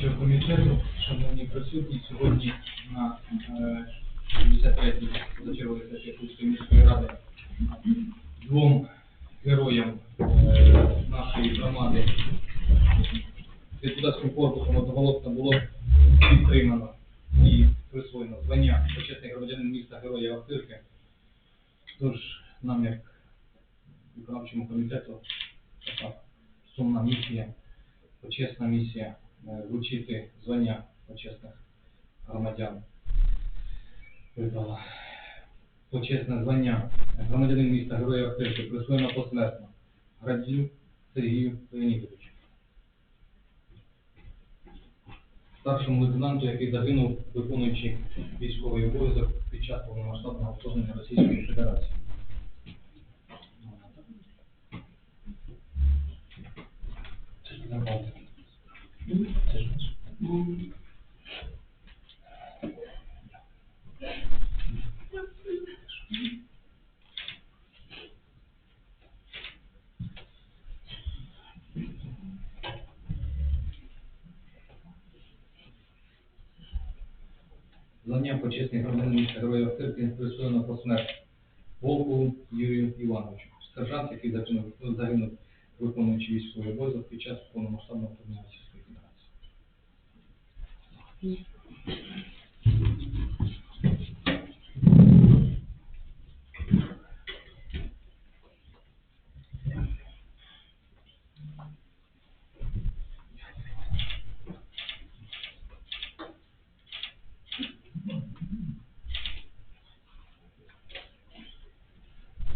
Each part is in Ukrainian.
виконавчого комітету, шановні присутні, сьогодні на е, 53-й позачерговій сесії Київської міської ради двом героям е, нашої громади депутатським корпусом одноголосно було підтримано і присвоєно звання почесний громадянин міста Героя Охтирки. Тож нам як виконавчому комітету така сумна місія, почесна місія е, вручити звання почесних громадян. Вибрала. Почесне звання громадянин міста Героя Охтирки присвоєно посмертно Градзю Сергію Леонідовичу. Старшому лейтенанту, який загинув, виконуючи військовий обов'язок під час повномасштабного вторгнення Російської Федерації. Це ж не нормально. Звання почесний громадянин міста Героя Охтирки присвоєно посмертно Волкову Юрію Івановичу. Сержант, який загинув виконуючи військовий обов'язок під час повномасштабного вторгнення Російської Федерації.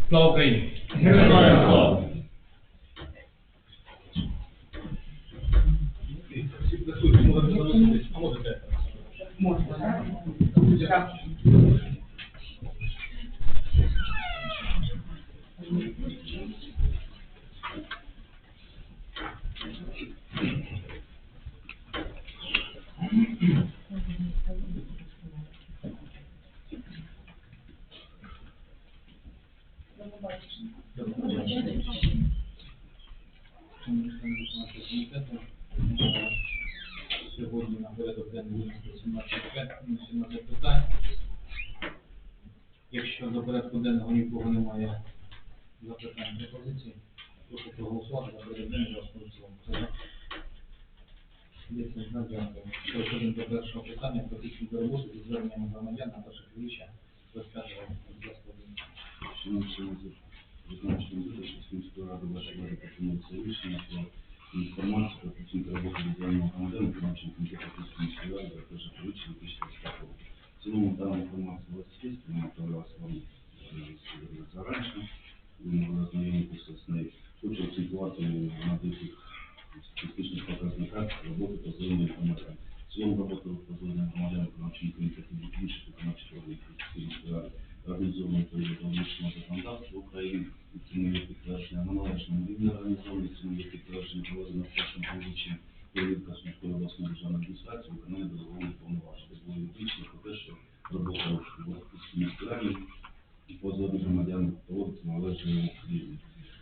Слава Україні! Героям слава! Всі присутні, можете залишитись, а можете. Сьогодні на порядок денний винесли 17 питань, 17 питань. Якщо до порядку денного нікого немає запитань пропозицій, прошу проголосувати за порядок денний за основу в цілому. Хто за? Йдеться на дякую. Переходимо до першого питання про підсумки роботи зі зверненнями громадян на перше півріччя 25 року. Шановні виконавчого комітету міської ради ради пропонується рішення про інформацію про підсумки роботи відданого громадян виконавчого комітету Київської міської ради за перше півріччя 2025 року. В цілому дана інформація у вас є, вона направлялася вам заранше, могли ознайомитися з нею. Хочу акцентувати на деяких статистичних показниках роботи по зверненню громадян. В цілому роботу по зверненню громадян виконавчого комітету інших виконавчих органів Київської міської ради організовано відповідно до внутрішнього законодавства України, і цьому є підтвердження на належному рівні організовані, цьому є підтвердження проведено в першому півріччі перевірка Сумської обласної державної адміністрації, виконання дозволу повноважень. Це було юридично, по те, що в Київській міській раді і по зверненню громадян.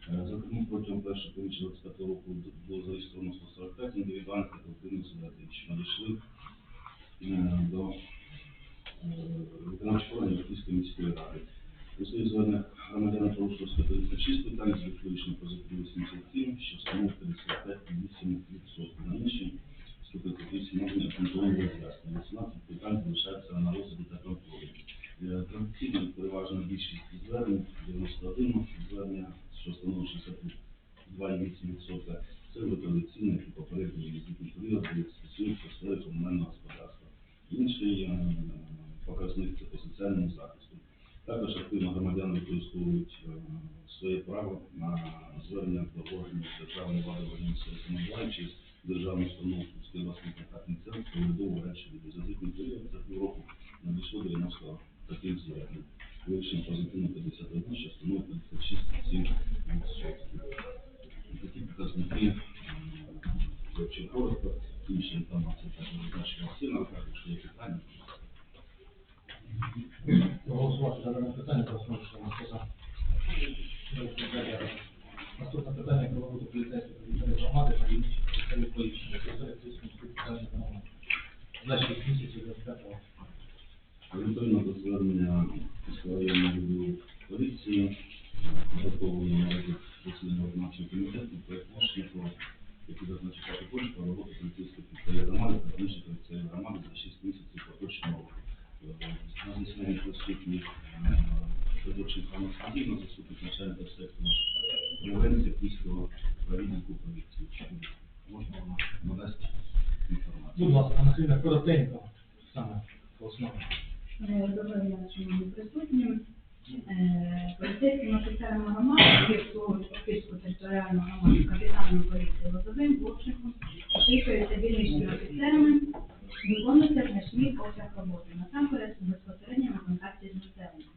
Е, Зокрема, протягом першого півріччя 25 року було зареєстровано 145 індивідуальних колективних звернень, що надійшли е, до виконавчих органів Київської міської ради. У своїх зверненнях громадяни порушили 156 питань, з вирішено позитивно 87, що становить 55,8%. На інші 138 надані обґрунтовані роз'яснення. 18 питань залишаються на розгляді та контролі. Е, Традиційно переважна більшість звернень, 91 звернення, що становить 62,8%. Це вже традиційний і попередній візитний період, де стосується сфери комунального господарства. Інший е, показник це по соціальному захисту. Також активно громадяни використовують е, своє право на звернення до органів державної влади органів самоврядування державну установу власний контактний центр урядового речі від візитний період за півроку надійшло 90 таких звернень. Вирішення позитивно 51, що становить 56,7%. Такі показники, якщо коротко, інша інформація також значила сильно, також є питання. Проголосувати за дане питання, голосувати. Хто за? Наступне питання про роботу поліцейської комітету громади та інших поліцейських поліції. Це питання громади. Орієнтовно до звернення після народу поліції, готовлено наразі засідання виконавчого комітету, проєкт рішення про які зазначати про роботу поліцейської підстави громади та інші громади за 6 місяців поточного на засіданні присутні Федорчин Павло заступник начальника сектору Превенції Київського провіднику поліції. Можна вам надасть інформацію? Будь ласка, Анатолійна, коротенько саме по основному. Доброго дня, шановні присутні. Е, Поліцейським офіцерам громади, обслуговують фактичну територіальну громаду капітаном поліції Лозовим, Вовченком, опікуються дільничними офіцерами, виконується значний обсяг роботи, насамперед у безпосередньому контакті з населенням.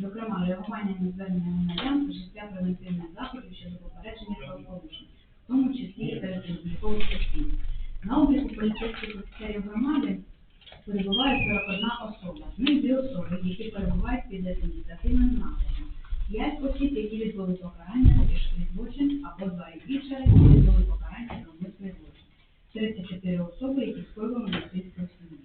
Зокрема, реагування на звернення громадян, вжиття превентивних заходів щодо попередження правопорушень, в тому числі серед облікових. На обліку поліцейських офіцерів громади перебуває 41 особа. З них дві особи, які перебувають під адміністративним наглядом. П'ять осіб, які відбули покарання за тяжкий злочин, або два і більше, які відбули покарання за умисний злочин. 34 особи, які скоїли в сім'ї.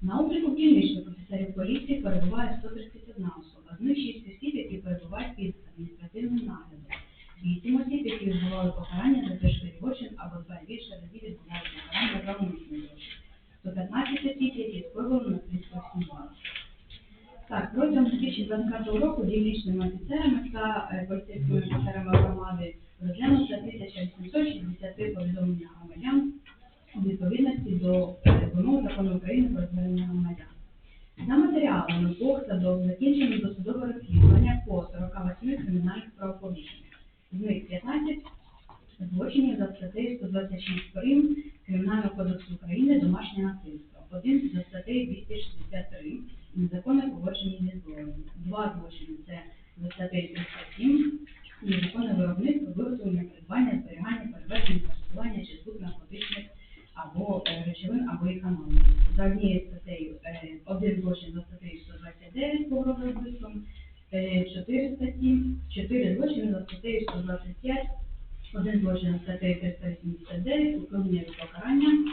На обліку дільничних офіцерів поліції перебуває 131 особа. З них 6 осіб, які перебувають під адміністративним наглядом. 8 осіб, які відбували покарання за тяжкий злочин, або два і більше разів відбували покарання за умисний злочин. 115 осіб, які скоювали насильство в сім'ї. Так, протягом 2025 року дільничними офіцерами та е, поліцейськими офіцерами громади розглянуто 1863 повідомлення громадян у відповідності до е, вимог закону України про звернення громадян. За матеріалами посадок закінчено досудове розслідування 389, управління від покарання,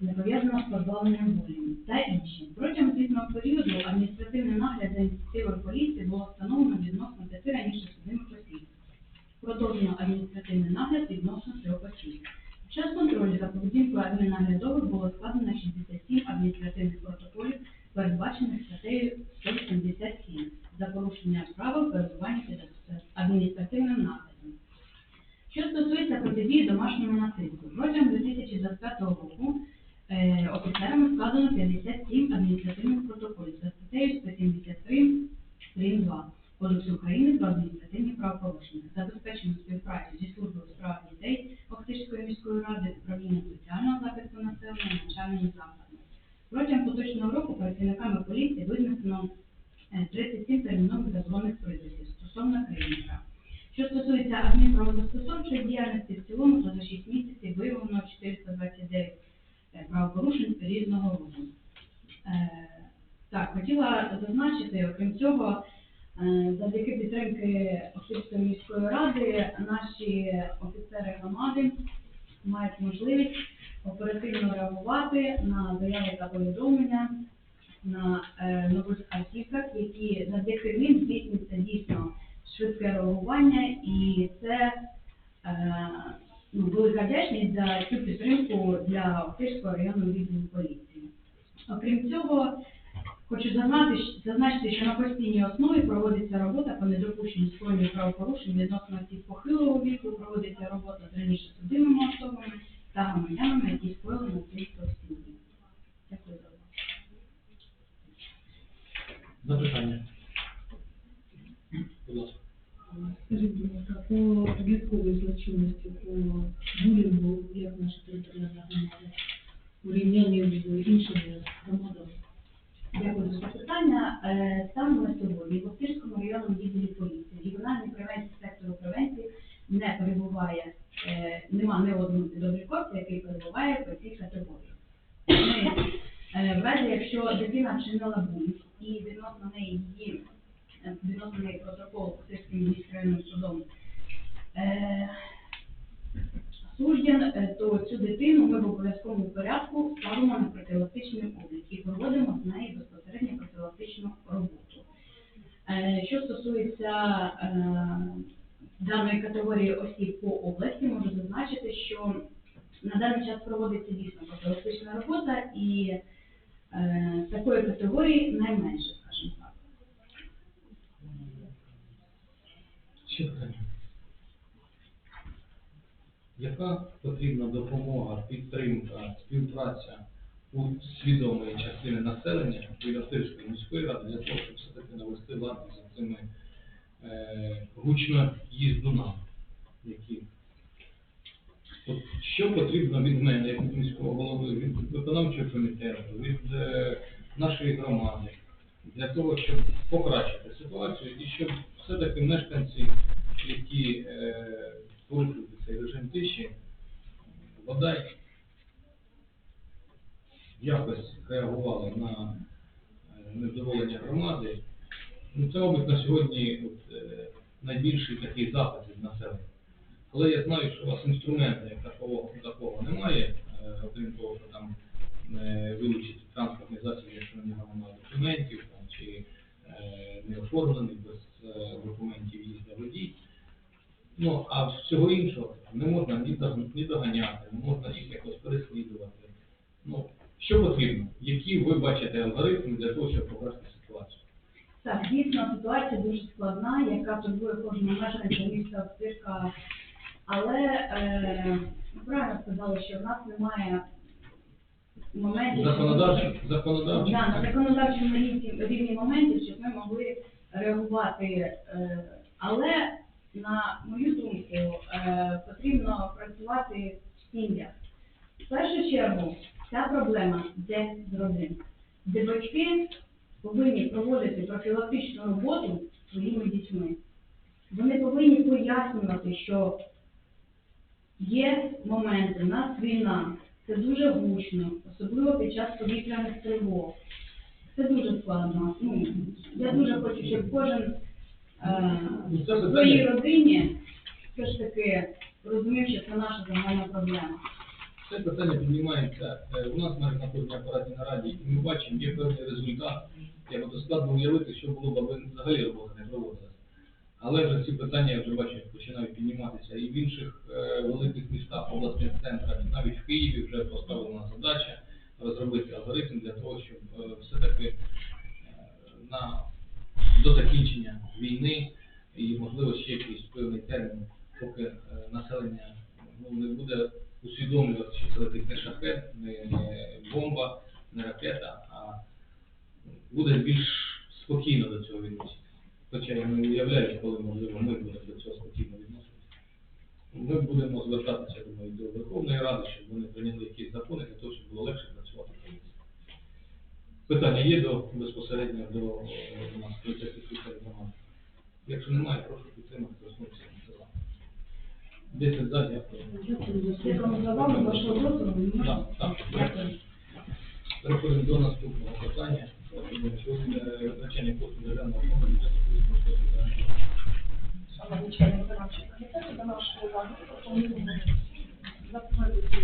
не пов'язано з позбавленням волі та інші. Протягом звітного періоду адміністративний нагляд за ініціативою поліції було встановлено відносно п'яти раніше судимих осіб. Продовжено адміністративний нагляд відносно трьох осіб. Під час контролю за поведінкою адміннаглядових було складено 67 адміністративних протоколів, передбачених статтею 177 за порушення правил перебування під адміністративним наглядом. Що стосується протидії домашньому насильству, протягом 2025 року е, офіцерами складено 57 адміністративних протоколів за статтею 173 прим. 2 Кодексу України про адміністративні правопорушення, забезпечено співпрацю зі службою у справах дітей Охтирської міської ради, управлінням соціального захисту населення, навчальними закладами. Протягом поточного року працівниками поліції визначено е, 37 термінових заборонених призовів стосовно кримінального. Що стосується адмінправозастосовчої діяльності, в цілому то за 6 місяців виявлено 429 е, правопорушень різного роду. Е, Так, хотіла зазначити, окрім цього, е, завдяки підтримки Охтирської міської ради наші офіцери громади мають можливість оперативно реагувати на заяви та повідомлення на е, нових автівках, які завдяки ним здійснюється дійсно швидке реагування, і це е, ну, велика вдячність за цю підтримку для Охтирського районного відділу поліції. Окрім цього, хочу зазначити, що на постійній основі проводиться робота по недопущенню скоєння правопорушень відносно осіб похилого віку, проводиться робота з раніше судимими особами та громадянами, які скоїли насильство в сім'ї. Дякую за увагу. Запитання. Будь ласка. Скажіть, будь ласка, по військовій злочинності, по булінгу, як наша територіальна громада, у рівнянні з іншими громадами? Дякую за. Е, Станом на сьогодні в Охтирському районному відділі поліції регіональний превенції сектору превенції не перебуває, е, нема не одного підобліковця, який перебуває по цій категорії. Ми, е, якщо дитина вчинила булінг і відносно неї її е, відносно неї протокол Охтирським міськрайонним судом е, е, то цю дитину ми в обов'язковому порядку ставимо на профілактичний облік і проводимо з неї безпосередньо профілактичну роботу. Е, Що стосується е, даної категорії осіб по області, можу зазначити, що на даний час проводиться дійсно профілактична робота і такої категорії найменше, скажімо так. Ще питання. Яка потрібна допомога, підтримка, співпраця у свідомої частини населення біля міської ради для того, щоб все-таки навести лад за цими е, гучно їздунами, які От що потрібно від мене, як від міського голови, від виконавчого комітету, від е, нашої громади, для того, щоб покращити ситуацію і щоб все-таки мешканці, які е, порушують цей режим тиші, бодай якось реагували на е, незадоволення громади. Ну, це, мабуть, на сьогодні от, е, найбільший такий запит від населення. Але я знаю, що у вас інструменту як такого, такого немає, е, окрім того, що там е, вилучити транспортний засіб, якщо нього немає документів, там, чи е, не оформлений без е, документів їзда водій. Ну, а всього іншого не можна ні, дог- ні доганяти, не можна їх якось переслідувати. Ну, що потрібно? Які ви бачите алгоритми для того, щоб покращити ситуацію? Так, дійсно, ситуація дуже складна, яка турбує кожного мешканця міста Охтирка. Але е, правильно сказали, що в нас немає моментів. Законодавчі, законодавчі. Да, на законодавчому рівні, рівні моментів, щоб ми могли реагувати. Е, але, на мою думку, е, потрібно працювати в сім'ях. В першу чергу, ця проблема йде з родин, де батьки повинні проводити профілактичну роботу своїми дітьми. Вони повинні пояснювати, що є моменти, в нас війна, це дуже гучно, особливо під час повітряних тривог. Це дуже складно. Ну, я дуже хочу, щоб кожен е, в своїй родині все ж таки розумів, що це наша загальна проблема. Це питання піднімається е, у нас на знаходній апараті на раді, і ми бачимо, є певний результат. Я буду складно уявити, що було б, взагалі робота не проводилася. Але вже ці питання я вже бачу, починають підніматися і в інших е, великих містах, обласних центрах, навіть в Києві вже поставлена задача розробити алгоритм для того, щоб е, на до закінчення війни і можливо ще якийсь певний термін, поки е, населення ну, не буде усвідомлювати, що це летить не шахет, не бомба, не ракета, а буде більш спокійно до цього відноситися. Хоча я не уявляю, коли можливо ми будемо до цього спокійно відноситися. Ми будемо звертатися, думаю, до Верховної Ради, щоб вони прийняли якісь закони для того, щоб було легше працювати в поліції. Питання є до безпосередньо до е, у нас поліцейських офіцерів громади? Якщо немає, прошу підтримати проснутися. Десять за, дякую. Слідом за вами, вашого дозволу, ми можемо. Так, так. Дякую. Переходимо до наступного питання. Е, Значення посту державного Шановні члени виконавчого комітету, до нашої уваги пропонуємо затвердити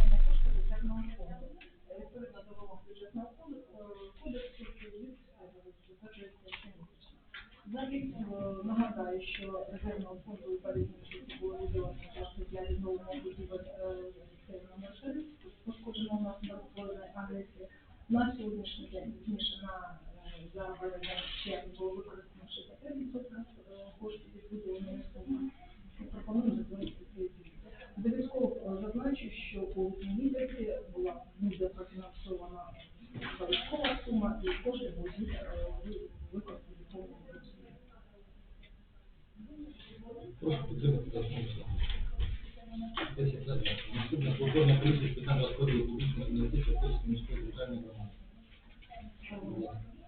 надходження коштів державного фонду. Е, Відповідно до вимог бюджетного кодексу, кодексу звіт затверджується щомісячно. За рік е, нагадаю, що резервного фонду відповідності було виділено кошти для відновлення будівель е, системи номер 3 пошкодженого внаслідок збройної агресії. На сьогоднішній день, пізніше на е, за березень червня було використано 65% е, коштів від виділеної суми. Ми Пропонуємо затвердити цей звіт. Обов'язково е, зазначу, що у липні місяці була буде профінансована військова сума і кошти будуть е, ви- використані в повному обсязі. Прошу підтримати за основу цілому. Десять за, дякую. Наступне повторна комісія з питань розподілу публічних інвестицій Київської міської державної громади.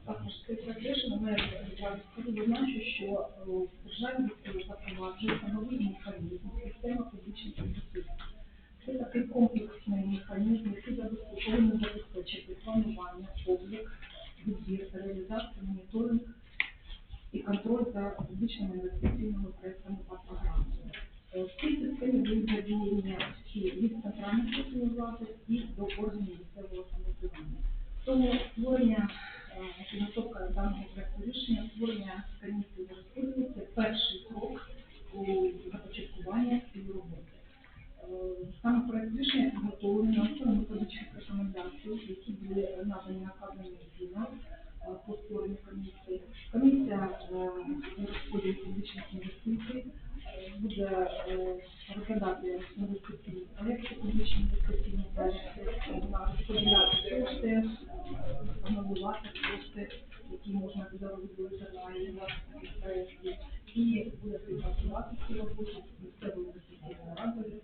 Також цей ми зазначу, що е, в державі запроваджується новий механізм системи публічних інвестицій. Це такий комплексний механізм, який забезпечує- повинен забезпечити планування, облік, відбір, реалізацію, моніторинг і контроль за публічними інвестиційними проектами та програмами. Е, В цій системі будуть задіяні всі від центральних органів влади і до органів місцевого самоврядування. Тому створення е, підготовка даного проекту рішення, створення комісії з розподілу це перший крок у започаткування цієї роботи. Саме проект рішення підготовлений на основі методичних рекомендацій, які були надані наказами Мінфіна е, по створенню комісії. Комісія е, на розподіл фізичних інвестицій е, буде е, розглядати інвестиційні проекти, публічні інвестиційні проекти, е, на розподіляти кошти, е, аналізувати кошти, які можна буде розробити на реалізацію цих проєктів. І буде співпрацювати ці роботи з місцевою інвестиційною радою,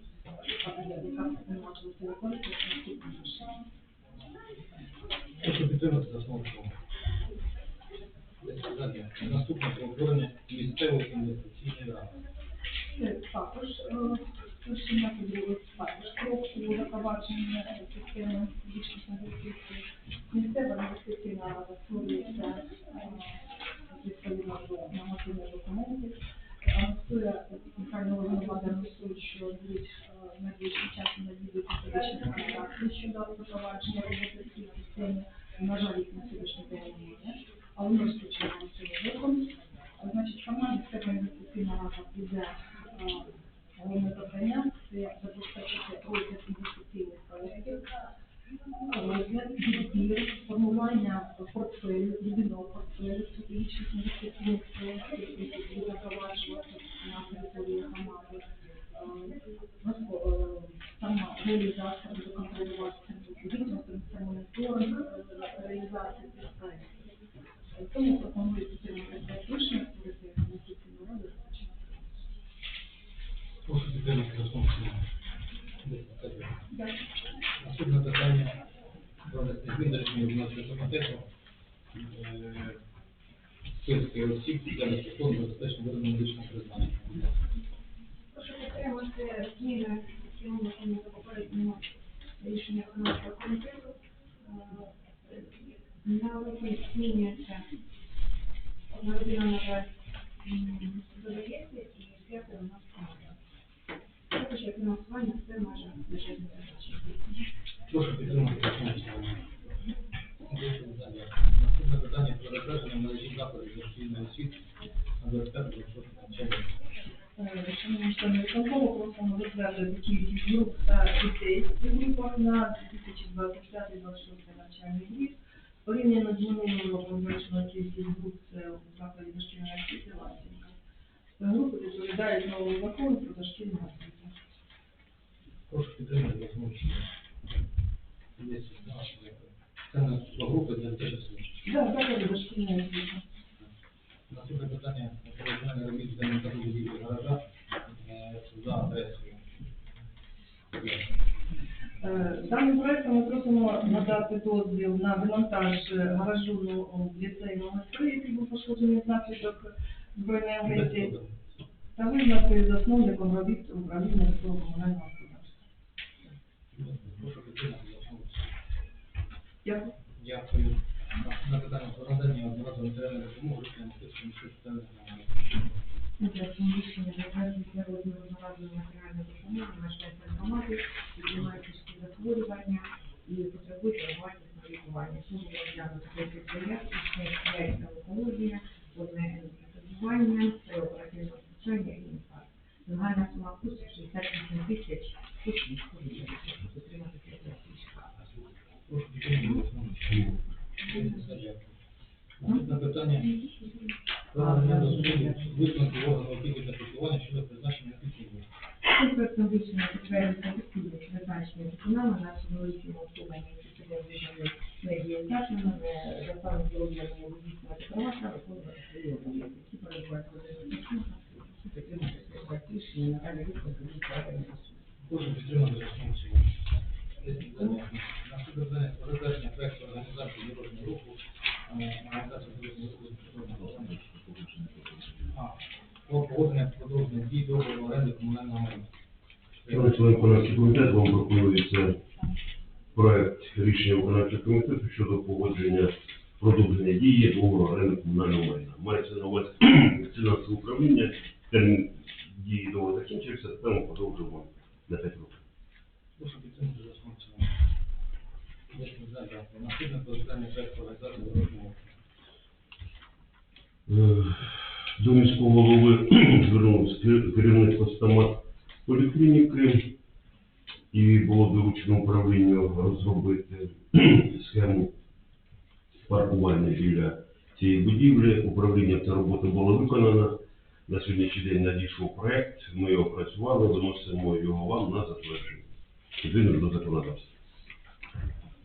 яка яка прийматиметься виконувати наступні рішення. Прошу підтримати за основу. Десять. Наступне про утворення місцевої інвестиційної ради. Це також е, рішення поділилось також про запровадження е, системи фізичних інвестицій. Місцева інвестиційна рада створюється е, відповідно до нормативних документів. Анонсує Михайло Володимир анонсує, що будуть е, найближчим часом надійдуть фізичні рекомендації щодо запровадження цій системі. На жаль, їх на сьогоднішній день немає, але ми розпочинаємо цим роком. Значить, сама місцева інвестиційна рада буде головне завдання це забезпечити розгляд інвестиційних проєктів, відбір, формування портфелю, єдиного портфелю стратегічних інвестиційних проєктів, які будуть запроваджуватися на території громади. Е, е, Сама реалізація буде контролюватися відповідно, це моніторинг е, проєктів. Тому підтримати проект рішення, створити інвестиційну раду. Прошу підтримати. Дякую. Наступне питання про рішення виконавчого комітету. Е, Списки осіб для безкоштовного забезпечення виробу медичного призначення. Прошу підтримати зміни, які за попереднього рішення виконавчого комітету. На липні змінюється одна людина, на додається і п'ята у нас команда. Також як фінансування це майже бюджетне призначення. Прошу підтримати. Наступне питання про затвердження на 25 навчання. Е, Шановні члени виконкому, просимо затвердити кількість груп та дітей у групах на 2025-2026 навчальний рік. Порівняно з минулим роком зменшила кількість груп це у закладі дошкільної освіти Ласівка. Групи відповідають новому закону про дошкільну освіту. Прошу підтримати дякую. Це на групи для дитячих служб. Да, закладі дошкільної освіти. Наступне питання про виконання робіт демонтажу будівлі гаража е, за адресою. Е, Даним проектом ми просимо надати дозвіл на демонтаж е, гаражу в ліцеї номер 3, який був пошкоджений внаслідок збройної агресії, та визнати засновником робіт управління господарства. Підтримати за основу. Дякую. Дякую. Наступне питання про надання одноразової матеріальної допомоги жителям Мостицької міської соціальної громади. Проектом рішення затвердити розмір одноразової матеріальної допомоги мешканцям громади, мають захворювання і потребують адекватного лікування. Сьогодні розглянути 10 заяв, це онкологія, одне ендокринування, це оперативне втручання і інфаркт. Загальна сума коштів 68 тисяч 106 гривень. Прошу підтримати цей рішення. Прошу підтримати за основу. Дякую. Наступне питання про надання дозволу висновку органу опіки та піклування щодо призначення опікунів. Цим проектом рішення підтверджується офіційне призначення виконання нашого великого обслуговування інституту виживання медіа Ташинами, за станом здоров'я не визнати права та виконувати свої обов'язки. Всі перебувають в один підтримати цей проект рішення, надалі висновку від правильного суду. Прошу підтримати за основу цілому. Десять за, дякую. Наступне питання про затвердження проекту організації дорожнього руху, е, організації дорожнього руху безкоштовного А, про погодження продовження дій договору оренди комунального майна. Шановні члени виконавчого комітету, вам пропонується проект рішення виконавчого комітету щодо погодження продовження дії договору оренди комунального майна. Мається на увазі фінансове управління, термін дії договору закінчився, тому подовжуємо на 5 років. Прошу підтримати за дякую. Наступне про затвердження проекту організації дорожнього До міського голови звернулося кер- керівництво стомат поліклініки і було доручено управлінню розробити схему паркування біля цієї будівлі. Управління ця робота була виконана. На сьогоднішній день надійшов проект, ми його опрацювали, виносимо його вам на затвердження. Відповідно до законодавства.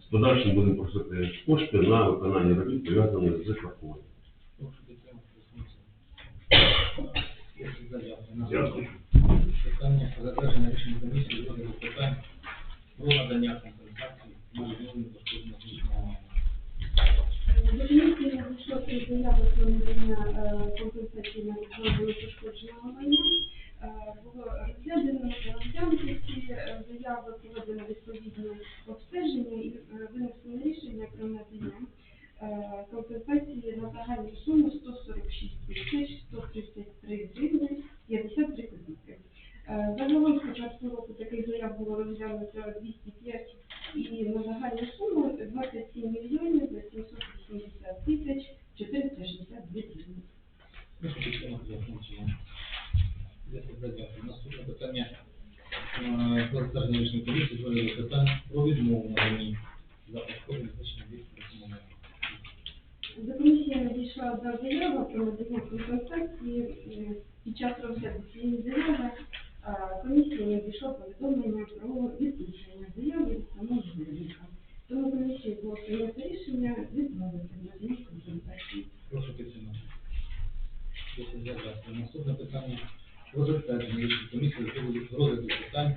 З подальшим будемо просити кошти на виконання робіт, пов'язаних з паркуванням. Наступне питання про затвердження рішення комісії з розгляду питань про надання компенсації на відновлення пошкодження майна. До комісії надійшло три заяви про надання компенсації на відновлення пошкодженого майна. Е, Було розглядано розглянуті ці е, заяви, проведено відповідне обстеження і е, винесено рішення про надання компенсації на загальну суму 146 тисяч 133 гривні 53 копійки. Е, Загалом з початку року таких заяв було розглянуто 205 і на загальну розгляду- з розгляду питань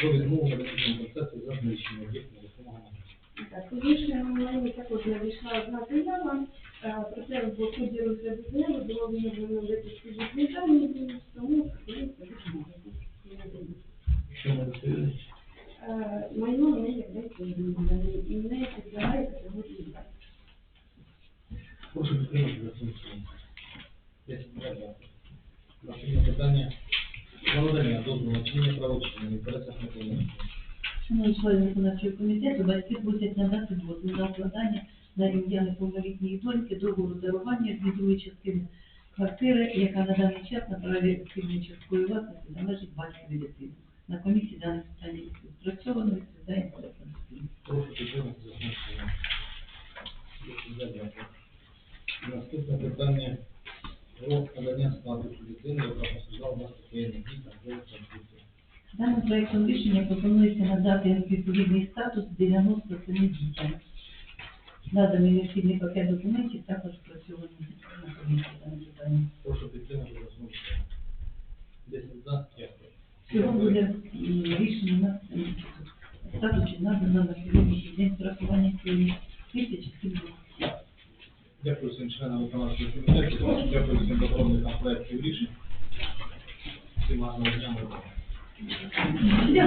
про відмову наданні компенсації за знищення об'єкту нерухомого майна. Так, у рішенні мені також надійшла одна заява, е, проте в ході розгляду заяви було виявлено випуску відповідальні, тому пропонується відмовити. Що ми розповіли? Е, Майно не є відповідальним і не підлягає категорії «Б». Прошу підтримати за цим словом. Є заявки. Наступне питання про надання дозволу на чинення правочинення в інтересах населення. Шановні члени виконавчого комітету, батьки просять надати дозвіл на укладання на ім'я неповнолітньої доньки договору дарування з відової частини квартири, яка на даний час на праві спільної часткової власності належить батькові дитини. На комісії дане питання відпрацьовано, відповідає. Прошу підтримати за цим словом. Є заявки. Наступне питання про надання статусу дитини, яка постраждала внаслідок воєнних дій та збройних конфліктів. Даним проектом рішення пропонується надати відповідний статус 97 дітям. Наданий необхідний пакет документів також працьований на комісії дане питання. Прошу підтримати словом. Десять за, дякую. Всього буде рішення на статусі надано на сьогоднішній день страхування цієї тисячі. Дякую всім членам виконавчого комітету, дякую всім доповненням проєктів рішень. Всім гарного дня.